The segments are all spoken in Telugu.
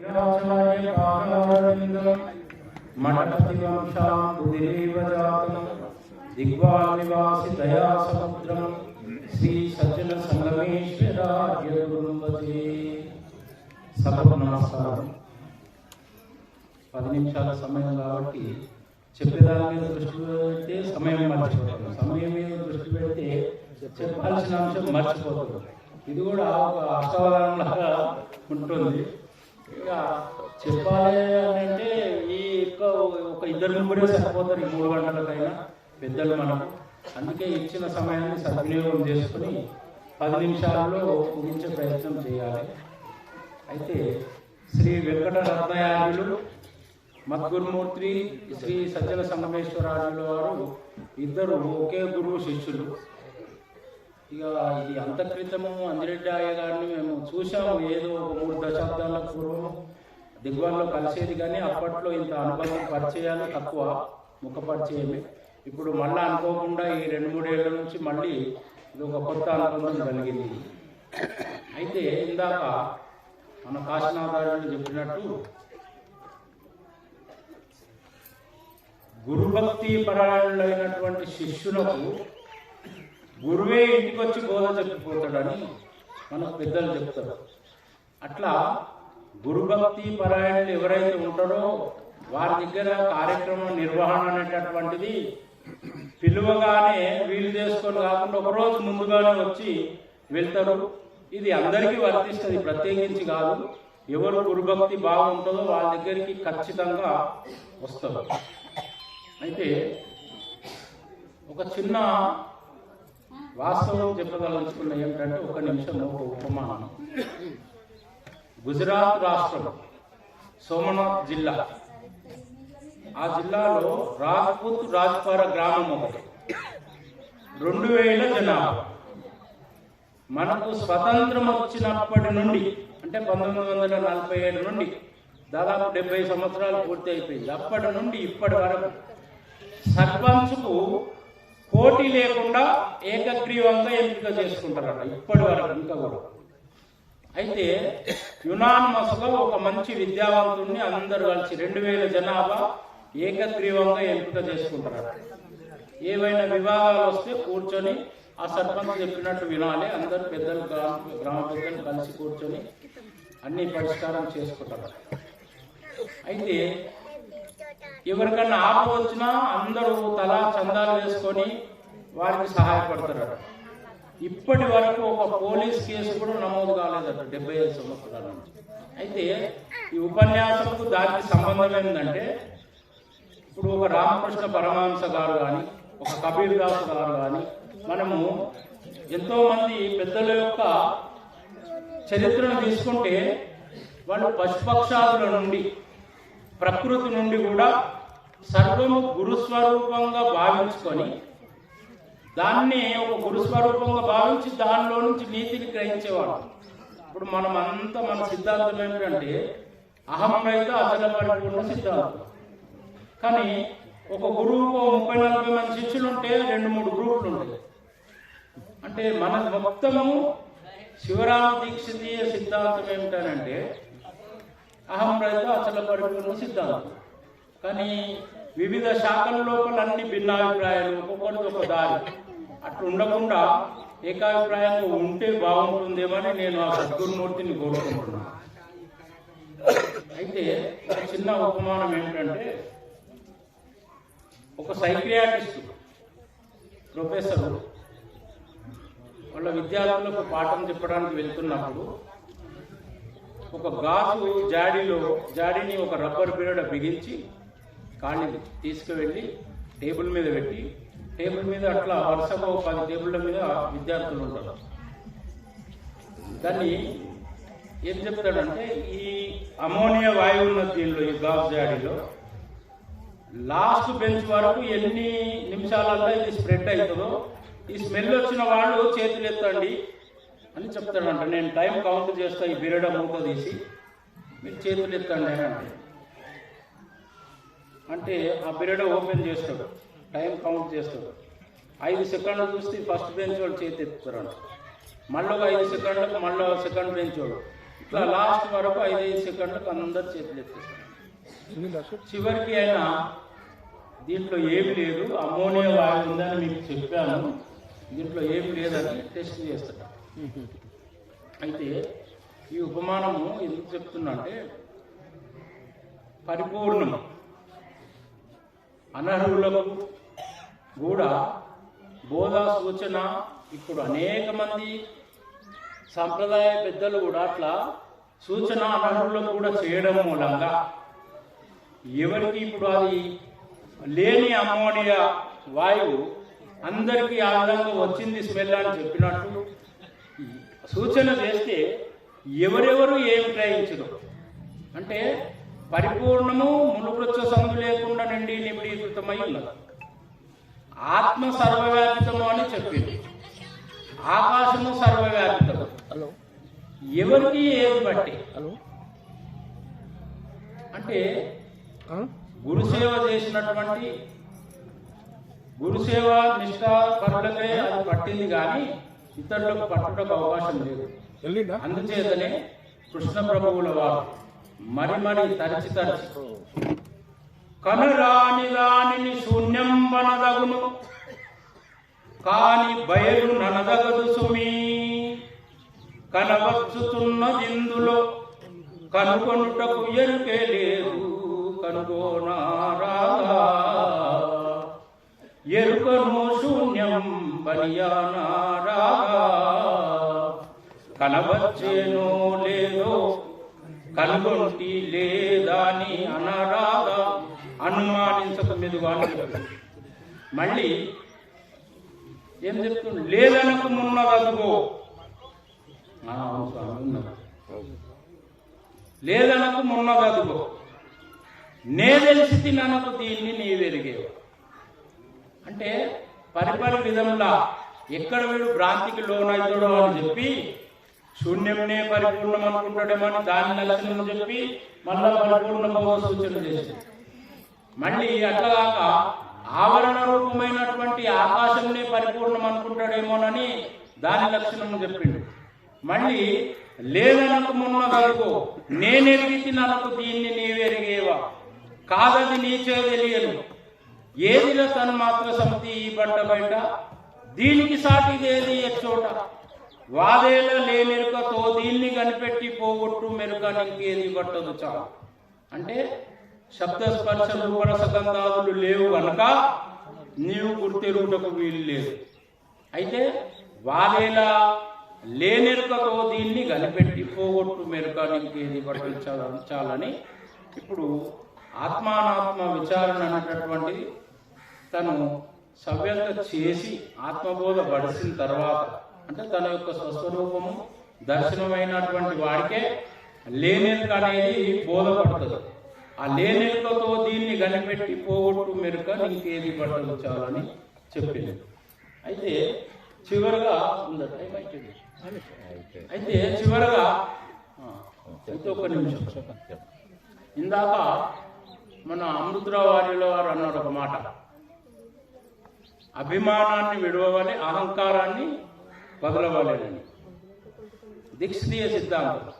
విరాజాయ కారణారవిందం మఠపతివంశాం దయా శ్రీ సభకు నమస్కారం పది నిమిషాల సమయం కాబట్టి చెప్పేదాని మీద దృష్టి పెడితే సమయం మర్చిపోతాం. సమయం మీద దృష్టి పెడితే చెప్పాల్సిన అంశం మర్చిపోతుంది ఇది కూడా ఒక అష్టవధానం లాగా ఉంటుంది. ఇక చెప్పాలి అని అంటే ఈ ఒక ఇద్దరు ముగ్గురే సరిపోతారు ఈ మూడు గంటలకైనా పెద్దలు మనం. అందుకే ఇచ్చిన సమయాన్ని సద్వినియోగం చేసుకుని పది నిమిషాల్లో ముగించే ప్రయత్నం చేయాలి. అయితే శ్రీ వెంకట రత్నయార్యులు మద్గురుమూర్తి శ్రీ సజ్జన సంగమేశ్వరాజుల వారు ఇద్దరు ఒకే గురువు శిష్యులు. ఇక ఇది అంత క్రితము అంజిరెడ్డి అయ్య గారిని మేము చూసాము ఏదో ఒక మూడు దశాబ్దాల పూర్వం దిగ్వాన్లో కలిసేది కానీ అప్పట్లో ఇంత అనుబంధం పరిచయాలు తక్కువ ముఖ పరిచయమే ఇప్పుడు మళ్ళీ అనుకోకుండా ఈ రెండు మూడేళ్ళ నుంచి మళ్ళీ ఇది ఒక కొత్త అనుబంధం కలిగింది. అయితే ఇందాక మన కాశీనాథారాయణ చెప్పినట్టు గురుభక్తి పరాయణులైనటువంటి శిష్యులకు గురువే ఇంటికి వచ్చి బోధ చెప్పిపోతాడని మన పెద్దలు చెప్తారు. అట్లా గురుభక్తి పరాయణులు ఎవరైతే ఉంటారో వారి దగ్గర కార్యక్రమం నిర్వహణ అనేటటువంటిది పిలువగానే వీలు చేసుకొని కాకుండా ఒకరోజు ముందుగానే వచ్చి వెళ్తారు. ఇది అందరికీ వర్తిస్తుంది ప్రత్యేకించి కాదు. ఎవరు గురుభక్తి బాగుంటుందో వాళ్ళ దగ్గరికి ఖచ్చితంగా వస్తారు. అయితే ఒక చిన్న వాస్తవం చెప్పదలుచుకున్న ఏమిటంటే ఒక నిమిషం ఒక ఉపమానం. గుజరాత్ రాష్ట్రం సోమనాథ్ జిల్లా. ఆ జిల్లాలో రాజ్పూత్ రాజ్పార గ్రామం ఒకటి. రెండు వేల జనాభా. మనకు స్వతంత్రం వచ్చినప్పటి నుండి అంటే పంతొమ్మిది వందల నలభై ఏడు నుండి దాదాపు డెబ్బై సంవత్సరాలు పూర్తి అయిపోయింది. అప్పటి నుండి ఇప్పటి వరకు సర్పంచ్కు పోటీ లేకుండా ఏకగ్రీవంగా ఎంపిక చేసుకుంటారట ఇప్పటి వరకు ఇంకా కూడా. అయితే యునానిమస్గా ఒక మంచి విద్యావంతుడిని అందరూ కలిసి రెండు వేల జనాభా ఏకగ్రీవంగా ఎంపిక చేసుకుంటారట. ఏవైనా వివాదాలు వస్తే కూర్చొని ఆ సర్పంచ్ చెప్పినట్టు వినాలి అందరు పెద్దలు గ్రామ గ్రామ పెద్దలు కలిసి కూర్చొని అన్ని పరిష్కారం చేసుకుంటారు అయితే ఎవరికన్నా ఆపద వచ్చినా అందరూ తల చందాలు వేసుకొని వారికి సహాయపడతారు ఇప్పటి వరకు ఒక పోలీస్ కేసు కూడా నమోదు కాలేదట డెబ్బై ఐదు సంవత్సరాల నుంచి. అయితే ఈ ఉపన్యాసంకు దానికి సంబంధం ఏంటంటే ఇప్పుడు ఒక రామకృష్ణ పరమహంస గారు కానీ ఒక కబీర్ దాస్ గారు కానీ మనము ఎంతోమంది పెద్దల యొక్క చరిత్రను తీసుకుంటే వాళ్ళు పశుపక్షాదుల నుండి ప్రకృతి నుండి కూడా సర్వము గురుస్వరూపంగా భావించుకొని దాన్ని ఒక గురుస్వరూపంగా భావించి దానిలో నుంచి నీతిని గ్రహించేవాడు. ఇప్పుడు మనం అంతా మన సిద్ధాంతం ఏమిటంటే అహమైతే రైతు అచల సిద్ధాంతం. కానీ ఒక గురువుకు ముప్పై నలభై మంది శిష్యులు ఉంటే రెండు మూడు గ్రూపులు ఉంటాయి. అంటే మన మొత్తము శివరామ దీక్షితీయ సిద్ధాంతం ఏమిటనంటే అహం రైతు అచల పరిపూర్ణ సిద్ధాంతం. కానీ వివిధ శాఖల లోపల అన్ని భిన్నాభిప్రాయాలు ఒక్కొక్కరికి ఒక దారి అట్లా ఉండకుండా ఏకాభిప్రాయంగా ఉంటే బాగుంటుందేమని నేను ఆ సద్గురుమూర్తిని కోరుకుంటున్నాను అయితే ఒక చిన్న ఉపమానం ఏంటంటే ఒక సైక్రియాటిస్ట్ ప్రొఫెసర్ వాళ్ళ విద్యార్థులకు పాఠం చెప్పడానికి వెళ్తున్నప్పుడు ఒక గాజు జాడీలో జాడీని ఒక రబ్బర్ పీరియడ్ బిగించి కాళ్ళని తీసుకువెళ్ళి టేబుల్ మీద పెట్టి టేబుల్ మీద అట్లా వరుసగా ఒక పది టేబుళ్ళ మీద విద్యార్థులు ఉంటారు. దాన్ని ఏం చెప్తాడంటే ఈ అమోనియా వాయువు ఉన్న దీనిలో ఈ గాజు జాడీలో లాస్ట్ బెంచ్ వరకు ఎన్ని నిమిషాలలో ఇది స్ప్రెడ్ అవుతుందో ఈ స్మెల్ వచ్చిన వాళ్ళు చేతులు ఎత్తండి అని చెప్తాడంట. నేను టైం కౌంట్ చేస్తా ఈ బిరడ మూత తీసి మీరు చేతులు ఎత్తండి అని అంటే అంటే ఆ పీరియడ్ ఓపెన్ చేస్తాడు. టైం కౌంట్ చేస్తాడు. ఐదు సెకండ్లు చూస్తే ఫస్ట్ బెంచ్ వాడు చేతి ఎత్తుతారంట. మళ్ళీ ఒక ఐదు సెకండ్లకు మళ్ళీ సెకండ్ బెంచ్ వాడు. ఇట్లా లాస్ట్ వరకు ఐదు ఐదు సెకండ్లకు అందరు చేతులు ఎత్తిస్తాడు చివరికి అయినా దీంట్లో ఏమి లేదు. అమోనియా వాయువు ఉందని మీకు చెప్పాను. దీంట్లో ఏమి లేదని టెస్ట్ చేస్తాడు. అయితే ఈ ఉపమానము ఎందుకు చెప్తున్నా అంటే పరిపూర్ణం అనర్హులకు కూడా బోధ సూచన ఇప్పుడు అనేక మంది సాంప్రదాయ పెద్దలు కూడా అట్లా సూచన అనర్హులకు కూడా చేయడం మూలంగా ఎవరికి ఇప్పుడు అది లేని అమ్మోనియా వాయువు అందరికీ ఆ విధంగా వచ్చింది స్మెల్ అని చెప్పినట్టు సూచన చేస్తే ఎవరెవరు ఏమి గ్రహించరు? అంటే పరిపూర్ణము మునుకృత్వ సందు లేకుండా నిండి నిబిడీకృతమై ఉన్నది. ఆత్మ సర్వవ్యాపితము అని చెప్పింది. ఆకాశము సర్వవ్యాపితము. ఎవరికి ఏది బట్టి? అంటే గురుసేవ చేసినటువంటి గురుసేవ నిష్ఠ పరులకే అది పట్టింది కానీ ఇతరులకు పట్టుటకు అవకాశం లేదు. అందుచేతనే కృష్ణ ప్రభువుల వారు మరి మరి తరచి తరచి. కనురాని దానిని శూన్యం వనదగును కాని బయలు ననదగదు సుమి. కనవచ్చుతున్నదిందులో కనుగొనుటకు ఎరుకే లేదు కనుగోనారా ఎరుకను శూన్యం బలియానారా కనవచ్చేనో లేదో కనుగొంటి లేదాని అనరాగా అనుమానించక మీదుగా అని మళ్ళీ ఏం చెప్తుంది? లేదనకు మున్నదదుగో లేదనకు మున్నదదుగో నే తెలిసి తిననకు దీన్ని నీవెరిగేవు అంటే పరిపరి విధంలా ఎక్కడ వీడు భ్రాంతికి లోనవుతాడో అని చెప్పి శూన్యంనే పరిపూర్ణం అనుకుంటాడేమని దాని లక్షణం చెప్పి మళ్ళా పరిపూర్ణ సూచన చేసింది. మళ్ళీ అట్లాగాక ఆవరణ రూపమైనటువంటి ఆకాశంనే పరిపూర్ణం అనుకుంటాడేమోనని దాని లక్షణం చెప్పిండు. మళ్ళీ లేదనకు మున్నదలుకో నేనెరిగి ననకు దీన్ని నీవెరిగేవా కాదది నీచే తెలియదు. ఏదిలో తను మాత్ర సమితి ఈ బండ బయట? దీనికి సాటిదేది చోట వాదేల లేనెరుకతో దీన్ని కనిపెట్టి పోగొట్టు మెరుక ఇంకేది పట్టదు చాలు. అంటే శబ్ద స్పర్శ రూపరస గంధాదులు లేవు కనుక నీవు గుర్తెరుగుటకు వీలు లేదు. అయితే వాదేలా లేనెరుకతో దీన్ని కనిపెట్టి పోగొట్టు మెరుక ఇంకేది పట్టదు చాలని ఇప్పుడు ఆత్మానాత్మ విచారణ అనేటటువంటిది తను సవ్యంగా చేసి ఆత్మబోధ పడిసిన తర్వాత అంటే తన యొక్క స్వస్వరూపము దర్శనమైనటువంటి వాడికే లేనెరుక అనేది బోధపడుతుంది. ఆ లేనెరుకతో దీన్ని కనిపెట్టి పోగొట్టు మెరుక నీకేది పట్టదు చాలని చెప్పింది. అయితే చివరగా ఉందా అయితే చివరగా అయితే ఒక నిమిషం. ఇందాక మన అమృతరావు వారు అన్నారు ఒక మాట. అభిమానాన్ని విడవని అహంకారాన్ని వదలవాలని దీక్షణీయ సిద్ధాంతం.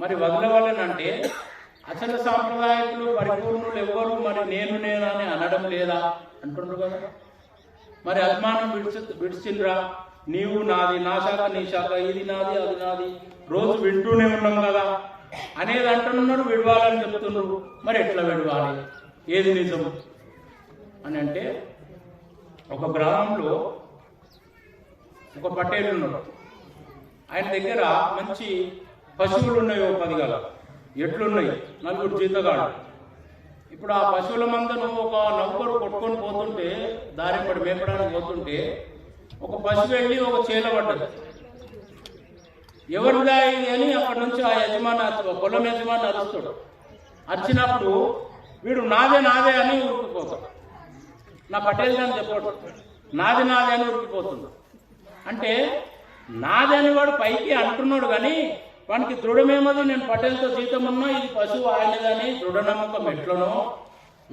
మరి వదలవాలనంటే అచల సాంప్రదాయకులు పరిపూర్ణులు ఎవ్వరు మరి నేను నేనని అనడం లేదా అంటున్నారు కదా. మరి అభిమానం విడిచి విడిచిండ్రా? నీవు నాది నా శాఖ నీ శాఖ ఇది నాది అది నాది. రోజు వింటూనే ఉన్నాం కదా. అనేది అంటున్నారు విడవాలని చెప్తున్నారు. మరి ఎట్లా విడవాలి? ఏది నిజం? అని అంటే ఒక గ్రామంలో ఒక పటేలు ఉన్నాడు. ఆయన దగ్గర మంచి పశువులు ఉన్నాయి ఒక పది గల. ఎట్లున్నాయి? నలుగురు జీతగాడు ఇప్పుడు ఆ పశువుల మందను ఒక నౌకరు కొట్టుకొని పోతుంటే దారిపడి మేపడానికి పోతుంటే ఒక పశువు వెళ్ళి ఒక చేల పడ్డది. ఎవరిదా ఇది అని అక్కడి నుంచి ఆ యజమాని పొలం యజమాని అరుస్తాడు. అరిచినప్పుడు వీడు నాదే నాదే అని ఉరికిపోతాడు. నా పటేల్ అని చెప్పాడు నాది నాదే అని ఉరికిపోతుంది. అంటే నాదని వాడు పైకి అంటున్నాడు కానీ వానికి దృఢమేమది నేను పటేల్తో జీతం ఉన్నా ఇది పశువు ఆయనదని దృఢ నమ్మకం ఎట్లనో?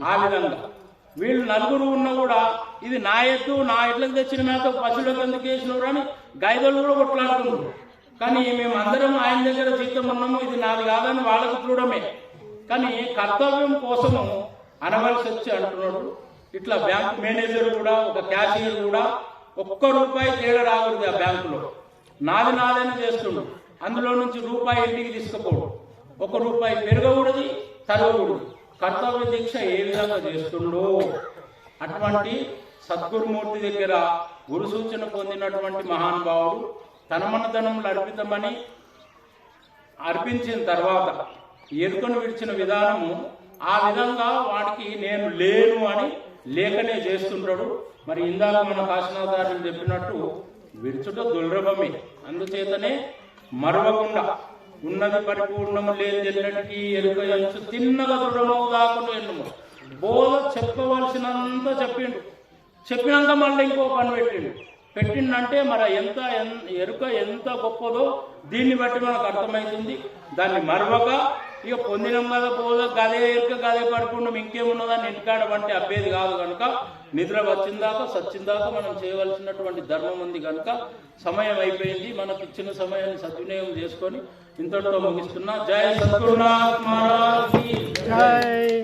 ఆ విధంగా. వీళ్ళు నలుగురు ఉన్నా కూడా ఇది నా ఎద్దు నా ఎడ్లకు తెచ్చిన మేత పశువులకు ఎందుకు వేసినారు అని గైదలు కూడా కొట్లాడుతున్నారు. కానీ మేము అందరం ఆయన దగ్గర జీతం ఉన్నాము ఇది నాది కాదని వాళ్ళకు దృఢమే. కానీ కర్తవ్యం కోసము అనవలసి వచ్చి అంటున్నాడు. ఇట్లా బ్యాంక్ మేనేజర్ కూడా ఒక క్యాషియర్ కూడా ఒక్క రూపాయి తేడా రాకూడదు ఆ బ్యాంకులో. నాది నాదని చేస్తుండు. అందులో నుంచి రూపాయి ఇంటికి తీసుకుపోడు. ఒక రూపాయి పెరగకూడదు తరగకూడదు కర్తవ్య దీక్ష ఏ విధంగా చేస్తుండో. అటువంటి సద్గురుమూర్తి దగ్గర గురు సూచన పొందినటువంటి మహానుభావుడు తనమనధనంలో అర్పితమని అర్పించిన తర్వాత ఎరుకను విడిచిన విధానము ఆ విధంగా వాడికి నేను లేను అని లేకనే చేస్తుంటాడు. మరి ఇందాక మన కాశీనాథారులు చెప్పినట్టు విడుచుట దుర్లభమే. అందుచేతనే మరవకుండా ఉన్నది పరిపూర్ణము లేని ఎన్నటికీ ఎరుక ఎంచు తిన్నగా దృఢమవు కాకుండా ఎన్నము. బోధ చెప్పవలసినంత చెప్పిండు. చెప్పినాక మళ్ళీ ఇంకో పని పెట్టిండు. పెట్టిండంటే మరి ఎంత ఎరుక ఎంత గొప్పదో దీన్ని బట్టి మనకు అర్థమవుతుంది. దాన్ని మరవక ఇక పొందినం కదా పోదా గదే ఎరుక గదే పడుకుండం ఇంకేమున్నదని ఇంటికాడ వంటి అబ్బేది కాదు కనుక నిద్ర వచ్చిందాక సచ్చిందాక మనం చేయవలసినటువంటి ధర్మం ఉంది కనుక సమయం అయిపోయింది మనకు ఇచ్చిన సమయాన్ని సద్వినియోగం చేసుకొని ఇంతటితో ముగిస్తున్నా. జై సద్గురునాథ్ మహారాజ్ జై.